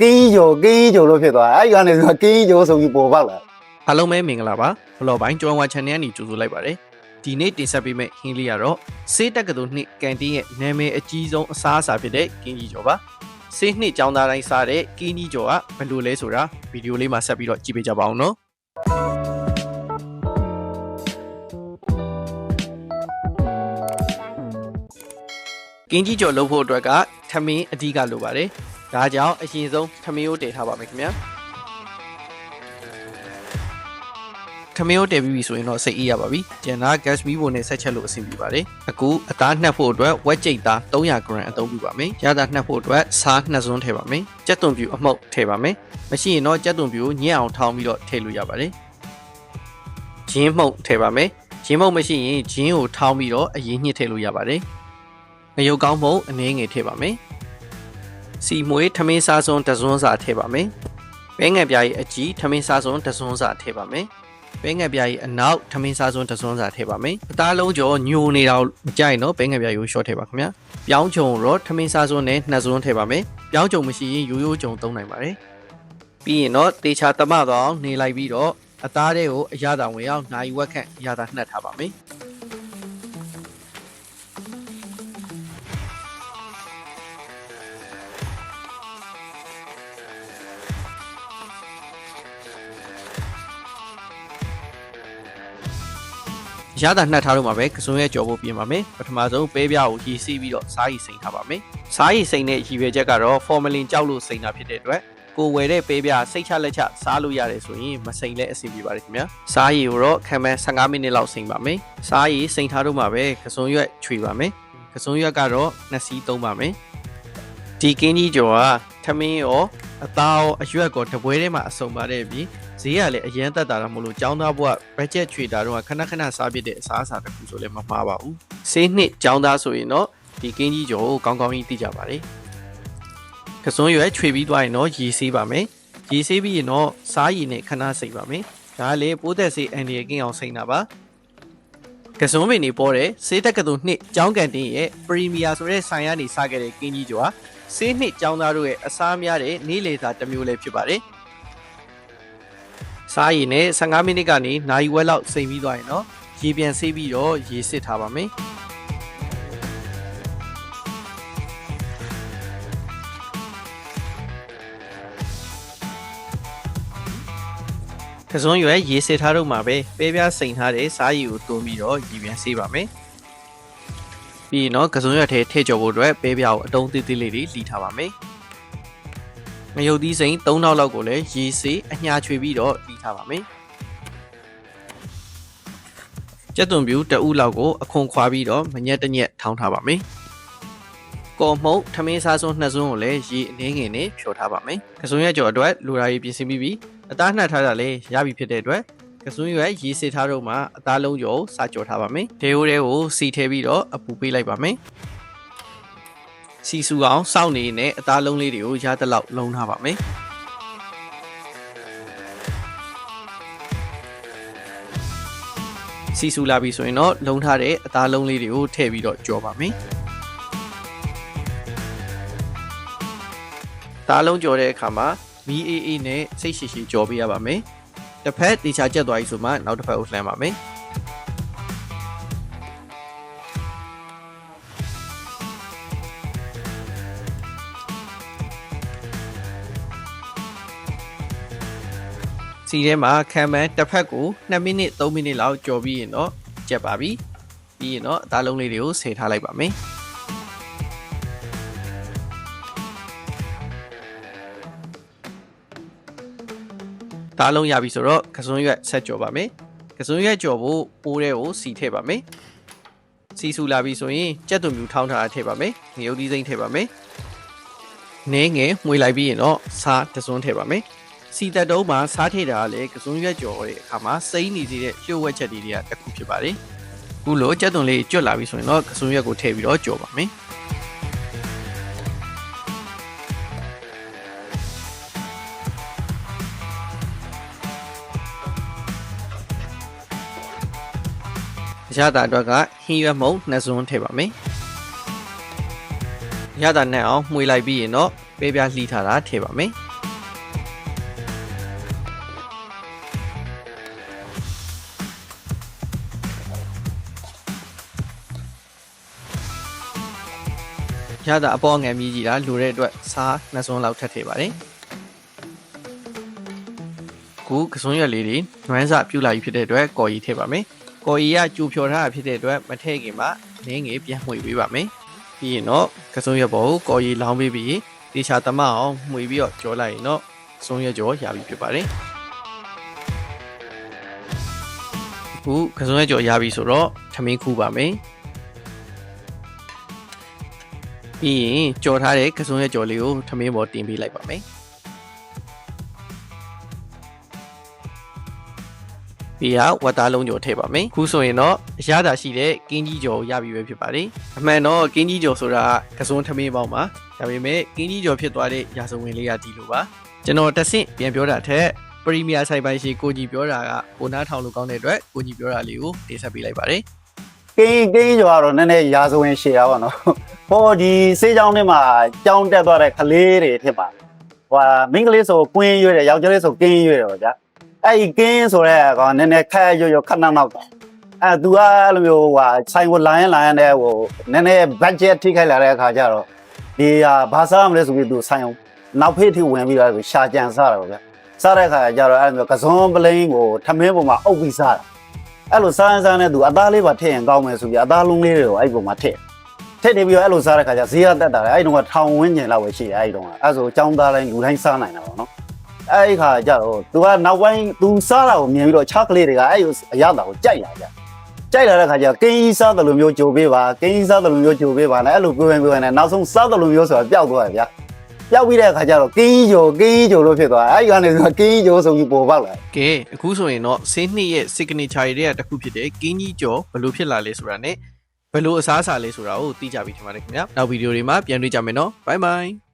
ကင်းကြီးကျော်ကင်းကြီးကျော်လို့ဖြစ်သွားတယ်အဲ့ဒီကနေဆိုကင်းကြီးကျော်ဆိုပြီးပေါ်ပေါက်လာအားလုံးပဲမင်္ဂလာပါဘလော့ပိုင်းကျောင်းဝါ channel ကနေကြိုဆိုလိုက်ပါတယ်ဒီနေ့တင်ဆက်ပေးမယ့်ဟင်းလေးကတော့စေးတက်ကတူနှစ်ကန်တင်းရဲ့နာမည်အကြီးဆုံးအစားအစာဖြစ်တဲ့ကင်းကြီးကျော်ပါစေးနှစ်ကျောင်းသားတိုင်းစားတဲ့ကင်းကြီးကျော်ကဘယ်လိုလဲဆိုတာဗီဒီယိုလေးမှာဆက်ပြီးတော့ကြည့်ပေးကြပါအောင်နော်ကင်းကြီးကျော်လုပ်ဖို့အတွက်ကထမင်းအဓိကလိုပါတယ် ဒါကြောင့်အရင်ဆုံးထမင်းကိုတည်ထားပါမယ်ခင်ဗျာခမင်းကိုတည်ပြီးပြီဆိုရင်တော့စိတ်အေးရပါပြီ။ကျန်တာ gas မီးပုံနဲ့ဆက်ချက်လို့အဆင်ပြေပါတယ်။အခုအသားနှက်ဖို့အတွက်ဝက်ကြိတ်သား300 gram အသုံးပြုပါမယ်။ရတာနှက်ဖို့အတွက်စားနှစ်စွန်းထည့်ပါမယ်။ကြက်သွန်ပြူအမှုတ်ထည့်ပါမယ်။မရှိရင်တော့ကြက်သွန်ပြူကိုညံ့အောင်ထောင်းပြီးတော့ထည့်လို့ရပါတယ်။ဂျင်းမှုတ်ထည့်ပါမယ်။ဂျင်းမှုတ်မရှိရင်ဂျင်းကိုထောင်းပြီးတော့အရင်ညှစ်ထည့်လို့ရပါတယ်။ငရုတ်ကောင်းမှုတ်အနည်းငယ်ထည့်ပါမယ်။ စီမွေးထမင်းစားစွန်းတစ်စွန်းစာထည့်ပါမယ်။ဘဲငယ်ပြားရဲ့အကြီးထမင်းစားစွန်းတစ်စွန်းစာထည့်ပါမယ်။ပဲငယ်ပြားကြီးအနောက်ထမင်းစားစွန်းတစ်စွန်းစာထည့်ပါမယ်အသားလုံးကျော်ညိုနေတာကိုမကြိုက်နော်ပဲငယ်ပြားရိုးရှော့ထည့်ပါခင်ဗျာပြောင်းချုံတော့ထမင်းစားစွန်းနဲ့နှစ်စွန်းထည့်ပါမယ်ပြောင်းချုံမရှိရင်ရိုးရိုးချုံသုံးနိုင်ပါတယ်ပြီးရင်တော့တေချာတမတော့အောင်နေလိုက်ပြီးတော့အသားတွေကိုအရသာဝင်အောင်နိုင်ဝက်ခန့်အရသာနှက်ထားပါမယ် ရတာနှက်ထားလို့မှာပဲကစုံရဲ့ကြော်ဖို့ပြင်ပါမယ်ပထမဆုံးပဲပြားကိုရီစီးပြီးတော့စားရည်စိန်ထားပါမယ်စားရည်စိန်တဲ့ရည်ရွယ်ချက်ကတော့ formalin ကြောက်လို့စိန်တာဖြစ်တဲ့အတွက်ကိုဝယ်တဲ့ပဲပြားစိတ်ချလက်ချစားလို့ရတယ်ဆိုရင်မစိန်လဲအဆင်ပြေပါတယ်ခင်ဗျာစားရည်ကိုတော့ခံမှန်း15မိနစ်လောက်စိန်ပါမယ်စားရည်စိန်ထားလို့မှာပဲကစုံရွက်ခြွေပါမယ်ကစုံရွက်ကတော့နှစ်စီးသုံးပါမယ်ဒီကင်းကြီးကြော်ကထမင်းရော အသားရောအရွက်ကောတပွဲထဲမှာအစုံပါတဲ့အပြင်ဈေးကလည်းအရင်တက်တာတော့မလို့ចောင်းသားဘွား budget ချွေတာတော့ခဏခဏစားပြတဲ့အစားအစာတစ်ခုဆိုလည်းမမှားပါဘူးဆေးနှစ်ចောင်းသားဆိုရင်တော့ဒီကင်းကြီးကြော်ကိုကောင်းကောင်းကြီးသိကြပါတယ်ကစွန်းရွယ်ချွေပြီးသွားရင်တော့ရီဆေးပါမယ်ရီဆေးပြီးရင်တော့စားရည်နဲ့ခဏစိတ်ပါမယ်ဒါကလေပိုးသက်ဆေးအန်ဒီရကင်းအောင်စိတ်တာပါကစွန်းပင်နေပေါ်တဲ့ဆေးတက်ကတူနှစ်ကျောင်းကန်တင်းရဲ့ပရီမီယာဆိုတဲ့ဆိုင်ကနေစားခဲ့တဲ့ကင်းကြီးကြော်ဟာ ဆေးနှစ်ကျောင်းသားတို့ရဲ့အစားများတဲ့နေ့လေသာတစ်မျိုးလည်းဖြစ်ပါတယ်စားရည်နဲ့15မိနစ်ကနေနိုင်ဝက်လောက်စိမ်ပြီးသွားရင်တော့ရေပြန်ဆေးပြီးတော့ရေစစ်ထားပါမယ်ကစုံရွယ်ရေစစ်ထားတော့မှာပဲပဲပြားစိမ်ထားတဲ့စားရည်ကိုတွန်းပြီးတော့ရေပြန်ဆေးပါမယ် ပြီးရင်တော့ကစုံရွက်ထဲထည့်ကျော်ဖို့အတွက်ပဲပြားကိုအတုံးသေးသေးလေးတွေလှီထားပါမယ်ငရုတ်သီးစိမ်3နောက်လောက်ကိုလည်းရေစေးအညာချွေပြီးတော့လှီထားပါမယ်ကျက်သွန်ပြူတအူးလောက်ကိုအခွန်ခွာပြီးတော့မညက်တညက်ထောင်းထားပါမယ်ကော်မှုတ်ထမင်းစားစွန်းနှစ်စွန်းကိုလည်းရေအနှင်းငယ်နဲ့ဖြော်ထားပါမယ်ကစုံရက်ကျော်အတွက်လူရာရေးပြင်ဆင်ပြီးပြီအသားနှက်ထားတာလည်းရပြီဖြစ်တဲ့အတွက် ကစုံရွက်ရေစေထားတော့မှအသားလုံးကျော်ကိုစားကြော်ထားပါမယ်ဒေဟိုးတွေကိုစီထည့်ပြီးတော့အပူပေးလိုက်ပါမယ်စီဆူအောင်စောင့်နေနဲ့အသားလုံးလေးတွေကိုရသလောက်လုံးထားပါမယ်စီဆူလာပြီဆိုရင်တော့လုံးထားတဲ့အသားလုံးလေးတွေကိုထည့်ပြီးတော့ကြော်ပါမယ်သားလုံးကြော်တဲ့အခါမှာမီးအေးအေးနဲ့စိတ်ရှိရှိကြော်ပေးရပါမယ် တစ်ဖက်တေချာကျက်သွားပြီဆိုမှနောက်တစ်ဖက်ကိုလှမ်းပါမယ်စီထဲမှာခံမှန်းတစ်ဖက်ကို2မိနစ်3မိနစ်လောက်ကြော်ပြီးရင်တော့ကျက်ပါပြီပြီးရင်တော့အသားလုံးလေးတွေကိုဆယ်ထားလိုက်ပါမယ် သားလုံးရပြီဆိုတော့ကစွန်းရွက်ဆက်ကြော်ပါမယ်ကစွန်းရွက်ကြော်ဖို့ပိုးတဲ့ကိုစီထည့်ပါမယ်စီဆူလာပြီဆိုရင်ကြက်သွန်မြူထောင်းထားတာထည့်ပါမယ်ငရုတ်သီးစိမ့်ထည့်ပါမယ်နဲငယ်မှွေလိုက်ပြီးရင်တော့စားတစွန်းထည့်ပါမယ်စီတက်တုံးမှာစားထည့်တာကလည်းကစွန်းရွက်ကြော်တဲ့အခါမှာစိမ့်နေသေးတဲ့လျှို့ဝက်ချက်တွေတွေကတစ်ခုဖြစ်ပါတယ်ခုလိုကြက်သွန်လေးကျွတ်လာပြီဆိုရင်တော့ကစွန်းရွက်ကိုထည့်ပြီးတော့ကြော်ပါမယ် ရတာအတွက်ကဟင်းရွက်မုံနှစ်စွန်းထည့်ပါမယ်ရတာနဲ့အောင်မှွေလိုက်ပြီးရင်တော့ပေးပြလှီထားတာထည့်ပါမယ်ရတာအပေါ်ငံမြည်ကြီးတာလိုတဲ့အတွက်စားနှစ်စွန်းလောက်ထပ်ထည့်ပါတယ်ခုကစွန်းရွက်လေးတွေနွမ်းစပြုတ်လာပြီဖြစ်တဲ့အတွက်ကော်ကြီးထည့်ပါမယ်။ ကော်ရီကကြူဖြော်ထားတာဖြစ်တဲ့အတွက်မထည့်ခင်မှာနင်းငယ်ပြန်မှွေပေးပါမယ်ပြီးရင်တော့ကစွန်းရွက်ပေါ်ကိုကော်ရီလောင်းပေးပြီးတေချာသမအောင်မှွေပြီးတော့ကြောလိုက်ရင်တော့ကစွန်းရွက်ကြောရပြီဖြစ်ပါတယ်ခုကစွန်းရွက်ကြောရပြီဆိုတော့ထမင်းခူးပါမယ်ပြီးရင်ကြော်ထားတဲ့ကစုံရဲ့ကြော်လေးကိုထမင်းပေါ်တင်ပေးလိုက်ပါမယ် ပြီးရဝတ်သားလုံးကြော်ထည့်ပါမယ်ခုဆိုရင်တော့အရသာရှိတဲ့ကင်းကြီးကြော်ကိုရပြီပဲဖြစ်ပါတယ်အမှန်တော့ကင်းကြီးကြော်ဆိုတာကစုံထမင်းပေါင်းပါဒါပေမဲ့ကင်းကြီးကြော်ဖြစ်သွားတဲ့ရာဇဝင်လေးကဒီလိုပါကျွန်တော်တစ်ဆင့်ပြန်ပြောတာထက်ပရီးမီးယားဆိုင်ပိုင်ရှိကိုကြီးပြောတာကကိုနားထောင်လို့ကောင်းတဲ့အတွက်ကိုကြီးပြောတာလေးကိုတင်ဆက်ပေးလိုက်ပါတယ်ကင်းကင်းကျော်ကတော့နည်းနည်းရာဇဝင်ရှည်တာပေါ့နော်ဟောဒီစေးချောင်းထဲမှာကြောင်းတက်သွားတဲ့ကလေးတွေဖြစ်ပါဟိုမိန်းကလေးဆိုကွင်းရွေးတယ်ယောက်ျားလေးဆိုကင်းရွေးတယ်ပေါ့ဗျာ အဲ့ဒီကင်းဆိုတဲ့ကောင်နည်းနည်းခက်ရွရွခက်နောက်နောက်အဲသူကအဲ့လိုမျိုးဟိုဆိုင်ကိုလိုင်းလိုင်းတဲ့ဟိုနည်းနည်း budget ထိခိုက်လာတဲ့အခါကျတော့ဒီဟာဘာစားမလဲဆိုပြီးသူဆိုင်အောင်နောက်ဖေးထိဝင်ပြီးတော့ရှာကြံစားတယ်ပေါ့ဗျာစားတဲ့အခါကျတော့အဲ့လိုမျိုးကစုံပလိန်ကိုထမင်းပေါ်မှာအုပ်ပြီးစားတာအဲ့လိုစားရင်စားနေသူအသားလေးပါထည့်ရင်ကောင်းမယ်ဆိုပြီးအသားလုံးလေးတွေကိုအဲ့ပုံမှာထည့်ထည့်နေပြီးတော့အဲ့လိုစားတဲ့ခါကျဈေးရတက်တာလေအဲ့တုန်းကထောင်ဝင်းကျင်လောက်ပဲရှိတယ်အဲ့တုန်းကအဲ့ဆိုចောင်းသားတိုင်းလူတိုင်းစားနိုင်တာပေါ့နော် အဲ့ဒီခါကျတော့သူကနောက်ပိုင်းသူစားတာကိုမြင်ပြီးတော့ချားကလေးတွေကအဲ့လိုအရသာကိုကြိုက်လာကြကြိုက်လာတဲ့ခါကျကင်းကြီးစားတယ်လို့မျိုးကြိုပေးပါကင်းကြီးစားတယ်လို့မျိုးကြိုပေးပါနဲ့အဲ့လိုပြောရင်ပြောရင်လည်းနောက်ဆုံးစားတယ်လို့မျိုးဆိုတာပျောက်သွားတယ်ဗျာပျောက်ပြီးတဲ့အခါကျတော့ကင်းကြီးကြိုကင်းကြီးကြိုလို့ဖြစ်သွားအဲ့ဒီကနေဆိုကင်းကြီးကြိုဆိုပြီးပေါ်ပေါက်လာကဲအခုဆိုရင်တော့ဆင်းနှစ်ရဲ့ signature တွေကတစ်ခုဖြစ်တဲ့ကင်းကြီးကျော်ဘယ်လိုဖြစ်လာလဲဆိုတာနဲ့ဘယ်လိုအစားအစာလဲဆိုတာကိုသိကြပြီထင်ပါတယ်ခင်ဗျာနောက်ဗီဒီယိုတွေမှာပြန်တွေ့ကြမယ်နော် bye bye